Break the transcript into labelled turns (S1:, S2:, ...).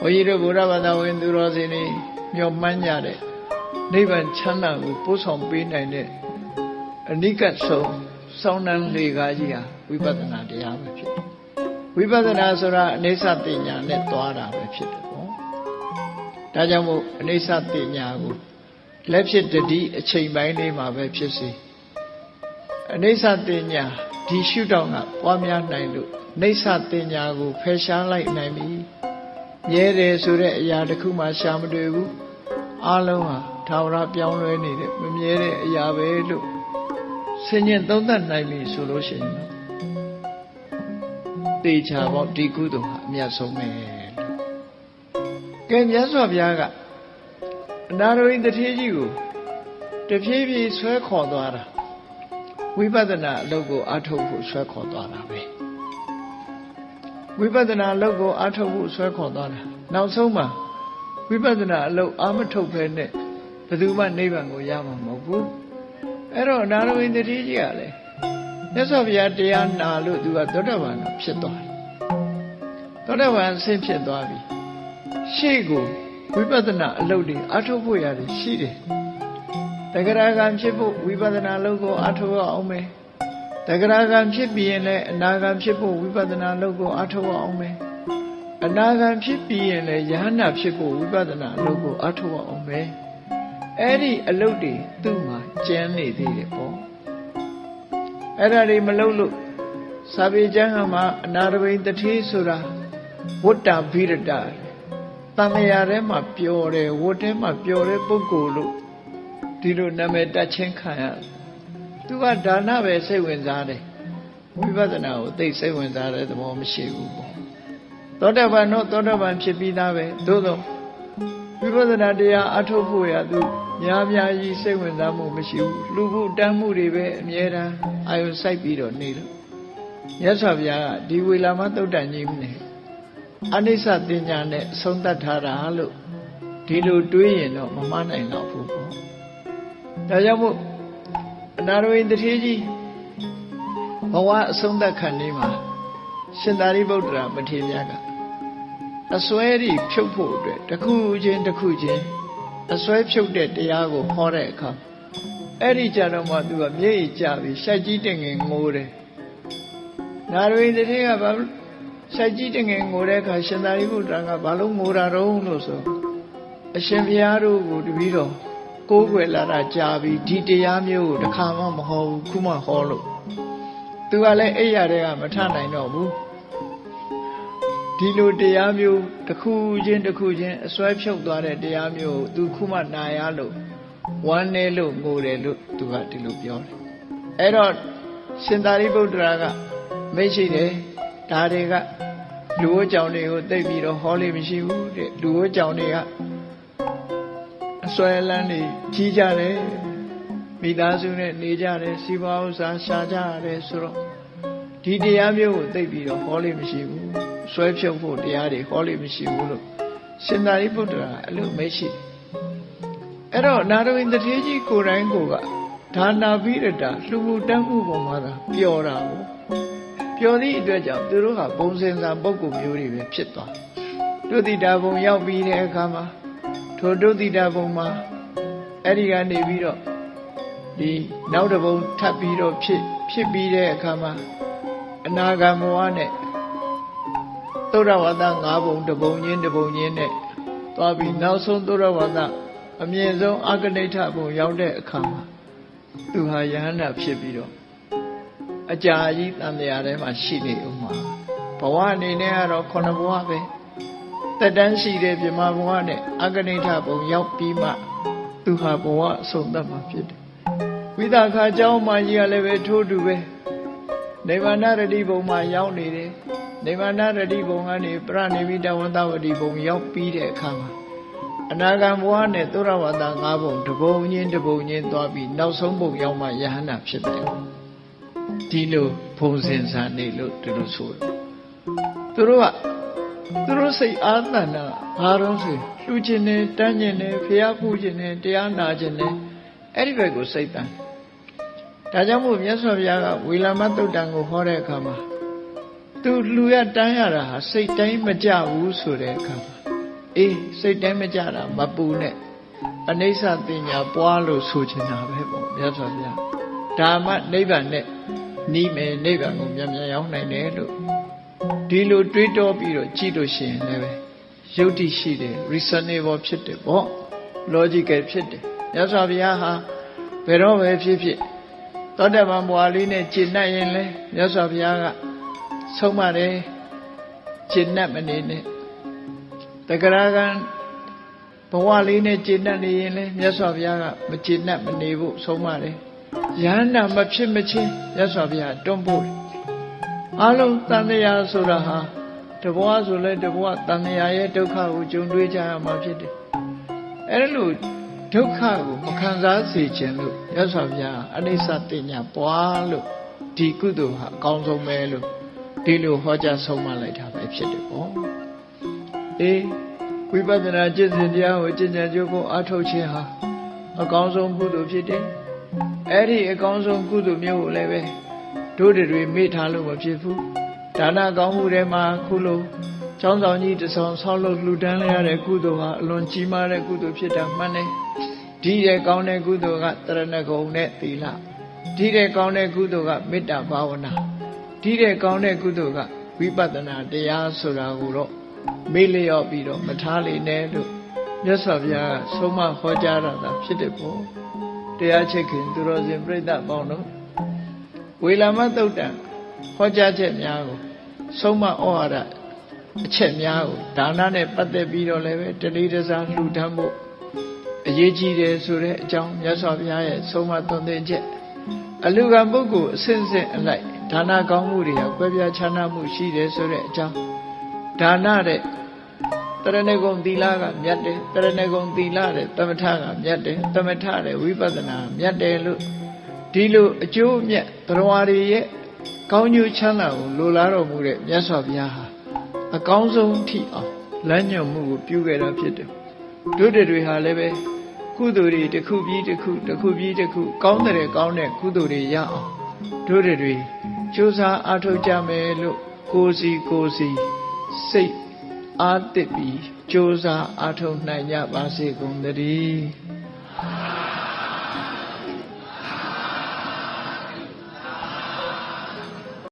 S1: ဘုန်းကြီးတို့ဗုဒ္ဓဘာသာဝင်သူတော်စင်တွေမျှော်မှန်းကြတဲ့နိဗ္ဗာန်ချမ်းသာကိုပို့ဆောင်ပေးနိုင်တဲ့အနိကဆုံးစောင်းနှံလေကားကြီးဟာဝိပဿနာတရားပဲဖြစ်တယ်ဝိပဿနာဆိုတာအနေဆတိညာနဲ့သွားတာပဲဖြစ်တယ်ပေါ့ဒါကြောင့်မို့အနေဆတိညာကိုလက်ဖြစ်တတိအချိန်ပိုင်းလေးမှာပဲဖြစ်စေအနေဆတိညာဒီရှုထောင့်ကပွားများနိုင်လို့နေဆတိညာကိုဖယ်ရှားလိုက်နိုင်ပြီ မြဲတယ်ဆိုတဲ့အရာတစ်ခုမှရှာမတွေ့ဘူးအလုံးဟာထာဝရပြောင်းလဲနေတဲ့မမြဲတဲ့အရာပဲလို့ဆင်ញင်သုံးသပ်နိုင်ပြီဆိုလို့ရှိရင်တော့တေချာပေါ့ဒီကုသိုလ်ဟာအမြတ်ဆုံးပဲလို့ကဲမြတ်စွာဘုရားကအနာရဝိတထေးကြီးကိုတဖြည်းဖြည်းဆွဲခေါ်သွားတာဝိပဿနာအလုပ်ကိုအထုတ်ဖို့ဆွဲခေါ်သွားတာပဲ ဝိပဿနာအလုပ်ကိုအထုတ်ဖို့ဆွဲခေါ်သွားတာနောက်ဆုံးမှာဝိပဿနာအလုပ်အာမထုတ်ပဲနဲ့ဘယ်သူမှနိဗ္ဗာန်ကိုရမှာမဟုတ်ဘူးအဲ့တော့အနာရဝိတထေးကြီးကလည်းမြတ်စွာဘုရားတရားနာလို့သူကသောတာပန်ဖြစ်သွားတယ်သောတာပန်ဆင်းဖြစ်သွားပြီရှေ့ကိုဝိပဿနာအလုပ်တွေအထုတ်ဖို့ရတယ်ရှိတယ်တဂရကံဖြစ်ဖို့ဝိပဿနာအလုပ်ကိုအထုတ်ရအောင်မယ် တဂရကံဖြစ်ပြီးရင်လည်းအနာကံဖြစ်ဖို့ဝိပဿနာအလုပ်ကိုအထုတ်ရအောင်မယ်အနာဂံဖြစ်ပြီးရင်လည်းယဟနာဖြစ်ဖို့ဝိပဿနာအလုပ်ကိုအထုတ်ရအောင်မယ်အဲ့ဒီအလုပ်တွေသူ့မှာကျန်နေသေးတယ်ပေါ့အဲ့ဒါတွေမလုပ်လို့စာပေကျမ်းမှာအနာရဘိန်တတိဆိုတာဝတ္တဘိရတတန်လျာထဲမှာပျော်တယ်ဝတ်ထဲမှာပျော်တဲ့ပုဂ္ဂိုလ်လို့ဒီလိုနာမည်တက်ချင်းခံရ သူကဒါနပဲစိတ်ဝင်စားတယ်ဝိပဿနာကိုသိစိတ်ဝင်စားတဲ့သဘောမရှိဘူးပေါ့သောတာပန်တော့သောတာပန်ဖြစ်ပြီးသားပဲသို့သောဝိပဿနာတရားအထုတ်ဖို့ရသူများများကြီးစိတ်ဝင်စားမှုမရှိဘူးလူဖို့တမ်းမှုတွေပဲအမြဲတမ်းအာယုစိုက်ပြီးတော့နေလို့မြတ်စွာဘုရားကဒီဝေလာမသုတ်တန်ကြီးနဲ့အနိစ္စတင်ညာနဲ့အဆုံးသတ်ထားတာလို့ဒီလိုတွေးရင်တော့မမှန်းနိုင်တော့ဘူးပေါ့ဒါကြောင့်မို့ အနာရဝိတထေကြီးဘဝအဆုံးသတ်ခံနေမှာရှင်သာရိပုတ္တရာမထေရမြတ်ကအစွဲရီဖြုတ်ဖို့အတွက်တစ်ခုချင်းတစ်ခုချင်းအစွဲဖြုတ်တဲ့တရားကိုဟောတဲ့အခါအဲ့ဒီကြတော့မှသူကမျက်ရည်ကျပြီးရှိုက်ကြီးတင်ငင်ငိုတယ်နာရဝိတထေကဘာရှိုက်ကြီးတင်ငင်ငိုတဲ့အခါရှင်သာရိပုတ္တရာကဘာလို့ငိုတာတော့လို့ဆိုအရှင်ဘုရားတို့ကိုတပည့်တော် ကိုးကွယ်လာတာကြာပြီဒီတရားမျိုးကိုတစ်ခါမှမဟောဘူးခုမှဟောလို့သူကလည်းအဲ့ရတဲ့ကမထနိုင်တော့ဘူးဒီလိုတရားမျိုးတစ်ခုချင်းတစ်ခုချင်းအစွဲဖြုတ်သွားတဲ့တရားမျိုးကိုသူခုမှနာရလို့ဝမ်းနေလို့ငိုတယ်လို့သူကဒီလိုပြောတယ်အဲ့တော့ရှင်သာရိပုတ္တရာကမိတ်ရှိတယ်ဒါတွေကလူဝကြောင်တွေကိုသိပြီးတော့ဟောလို့မရှိဘူးတဲ့လူဝကြောင်တွေက အစွဲလန်းနေကြီးကြတယ်မိသားစုနဲ့နေကြတယ်စီးပွားဥစ္စာရှာကြရတယ်ဆိုတော့ဒီတရားမျိုးကိုသိပြီးတော့ဟောလို့မရှိဘူးဆွဲဖြုတ်ဖို့တရားတွေဟောလို့မရှိဘူးလို့ရှင်သာရိပုတ္တရာအဲ့လိုမရှိအဲ့တော့နာရဝိန္ဒထေကြီးကိုယ်တိုင်ကိုကဒါနာပိရတာလှူမှုတမ်းမှုပေါ်မှာသာပျော်တာကိုပျော်သည့်အတွက်ကြောင့်သူတို့ကဘုံစင်စာပုဂ္ဂိုလ်မျိုးတွေပဲဖြစ်သွားဒုတိတာဘုံရောက်ပြီးတဲ့အခါမှာ ထိုဒုတိတာဘုံမှာအဲ့ဒီကနေပြီးတော့ဒီနောက်တစ်ဘုံထပ်ပြီးတော့ဖြစ်ဖြစ်ပြီးတဲ့အခါမှာအနာဂမ်ဘဝနဲ့သုရဝါဒ၅ဘုံတစ်ဘုံချင်းတစ်ဘုံချင်းနဲ့သွားပြီးနောက်ဆုံးသုရဝါဒအမြင့်ဆုံးအကနိဋ္ဌဘုံရောက်တဲ့အခါမှာသူဟာယဟန္တာဖြစ်ပြီးတော့အကြာကြီးတန်တရားထဲမှာရှိနေဥမှာဘဝအနေနဲ့ကတော့ခုနဘဝပဲ တက်တန်းရှိတဲ့ပြမဘဝနဲ့အကနိဋ္ဌဘုံရောက်ပြီးမှသူဟာဘဝအဆုံးသတ်မှာဖြစ်တယ်ဝိသခာเจ้าမကြီးကလည်းပဲထိုးတူပဲနိဗ္ဗာန်ရတိဘုံမှာရောက်နေတယ်နိဗ္ဗာန်ရတိဘုံကနေပရဏိမိတဝန္တဝတိဘုံရောက်ပြီးတဲ့အခါမှာအနာဂံဘဝနဲ့သုရဝတ္တ၅ဘုံတဘုံချင်းတဘုံချင်းသွားပြီးနောက်ဆုံးဘုံရောက်မှယဟန္တာဖြစ်တယ်ဒီလိုဘုံစင်စာနေလို့ဒီလိုဆိုတယ်သူတို့က သူတို့စိတ်အာသန္တာဘာလို့ဆိုလှူခြင်းနဲ့တန်းခြင်းနဲ့ဖျားဖူးခြင်းနဲ့တရားနာခြင်းနဲ့အဲ့ဒီဘက်ကိုစိတ်တန်းဒါကြောင့်မို့မြတ်စွာဘုရားကဝေလာမတုတ်တံကိုဟောတဲ့အခါမှာသူလူရတန်းရတာဟာစိတ်တိုင်းမကြဘူးဆိုတဲ့အခါမှာအေးစိတ်တိုင်းမကြတာမပူနဲ့အနိစ္စတင်ညာပွားလို့ဆိုချင်တာပဲပေါ့မြတ်စွာဘုရားဒါမှနိဗ္ဗာန်နဲ့နီးမယ်နိဗ္ဗာန်ကိုမြန်မြန်ရောက်နိုင်တယ်လို့ ဒီလိုတွေးတောပြီးတော့ကြည့်လို့ရှိရင်လည်းပဲယုတ်တိရှိတယ် reasonable ဖြစ်တယ်ပေါ့ logical ဖြစ်တယ်မြတ်စွာဘုရားဟာဘယ်တော့ပဲဖြစ်ဖြစ်သောတပန်ဘွာလေးနဲ့ကျင့်တတ်ရင်လဲမြတ်စွာဘုရားကဆုံးမတယ်ကျင့်တတ်မနေနဲ့တဂရကံဘဝလေးနဲ့ကျင့်တတ်နေရင်လဲမြတ်စွာဘုရားကမကျင့်တတ်မနေဖို့ဆုံးမတယ်ယန္တာမဖြစ်မချင်းမြတ်စွာဘုရားတွန်းပို့တယ် အလုံးတန်တရားဆိုတာဟာတဘဝဆိုလဲတဘဝတန်တရားရဲ့ဒုက္ခကိုကြုံတွေ့ကြရမှာဖြစ်တယ်အဲလိုဒုက္ခကိုမခံစားစေခြင်းလို့ရသော်ဗျာအနိစ္စတင်ညာပွားလို့ဒီကုသိုလ်ဟာအကောင်းဆုံးပဲလို့ဒီလိုဟောကြားဆုံးမလိုက်တာပဲဖြစ်တယ်ပေါ့အေးဝိပဿနာကျင့်စဉ်တရားကိုကျင့်ကြံကြိုးဖို့အားထုတ်ခြင်းဟာအကောင်းဆုံးကုသိုလ်ဖြစ်တယ်အဲ့ဒီအကောင်းဆုံးကုသိုလ်မျိုးကိုလည်းပဲ တို့တွေမေ့ထားလို့မဖြစ်ဘူးဒါနကောင်းမှုတွေမှာခုလိုကျောင်းဆောင်ကြီးတဆောင်ဆောက်လုပ်လှူဒန်းလိုက်ရတဲ့ကုသိုလ်ဟာအလွန်ကြီးမားတဲ့ကုသိုလ်ဖြစ်တာမှန်တယ်ဒီတဲ့ကောင်းတဲ့ကုသိုလ်ကတရဏဂုံနဲ့သီလဒီတဲ့ကောင်းတဲ့ကုသိုလ်ကမေတ္တာဘာဝနာဒီတဲ့ကောင်းတဲ့ကုသိုလ်ကဝိပဿနာတရားဆိုတာကိုတော့မေ့လျော့ပြီးတော့မထားလိမ့်နဲ့လို့မြတ်စွာဘုရားကဆုံးမဟောကြားတာသာဖြစ်တယ်ပေါ့တရားချက်ခင်သူတော်စင်ပြိဿပေါင်းတို့ ဝေလာမသုတ်တံဟောကြားချက်များကိုဆုံးမဩဝါဒအချက်များကိုဒါနနဲ့ပတ်သက်ပြီးတော့လည်းပဲတလေးတစားလှူဒန်းဖို့အရေးကြီးတယ်ဆိုတဲ့အကြောင်းမြတ်စွာဘုရားရဲ့ဆုံးမသွန်သင်ချက်အလူကံပုဂ္ဂိုလ်အစဉ်စဉ်အလိုက်ဒါနကောင်းမှုတွေဟာကွဲပြားခြားနားမှုရှိတယ်ဆိုတဲ့အကြောင်းဒါနတဲ့တရဏဂုံသီလကမြတ်တယ်တရဏဂုံသီလတဲ့သမထကမြတ်တယ်သမထတဲ့ဝိပဿနာမြတ်တယ်လို့ ဒီလိုအကျိုးအမြတ်တရားတွေရဲ့ကောင်းကျိုးချမ်းသာကိုလိုလားတော်မူတဲ့မြတ်စွာဘုရားဟာအကောင်းဆုံးထိအောင်လမ်းညွှန်မှုကိုပြုခဲ့တာဖြစ်တယ်တို့တွေဟာလည်းပဲကုသိုလ်တွေတစ်ခုပြီးတစ်ခုတစ်ခုပြီးတစ်ခုကောင်းတဲ့ကောင်းတဲ့ကုသိုလ်တွေရအောင်တို့တွေကြိုးစားအားထုတ်ကြမယ်လို့ကိုစီကိုစီစိတ်အားတစ်ပြီးကြိုးစားအားထုတ်နိုင်ကြပါစေကုန်သတည်း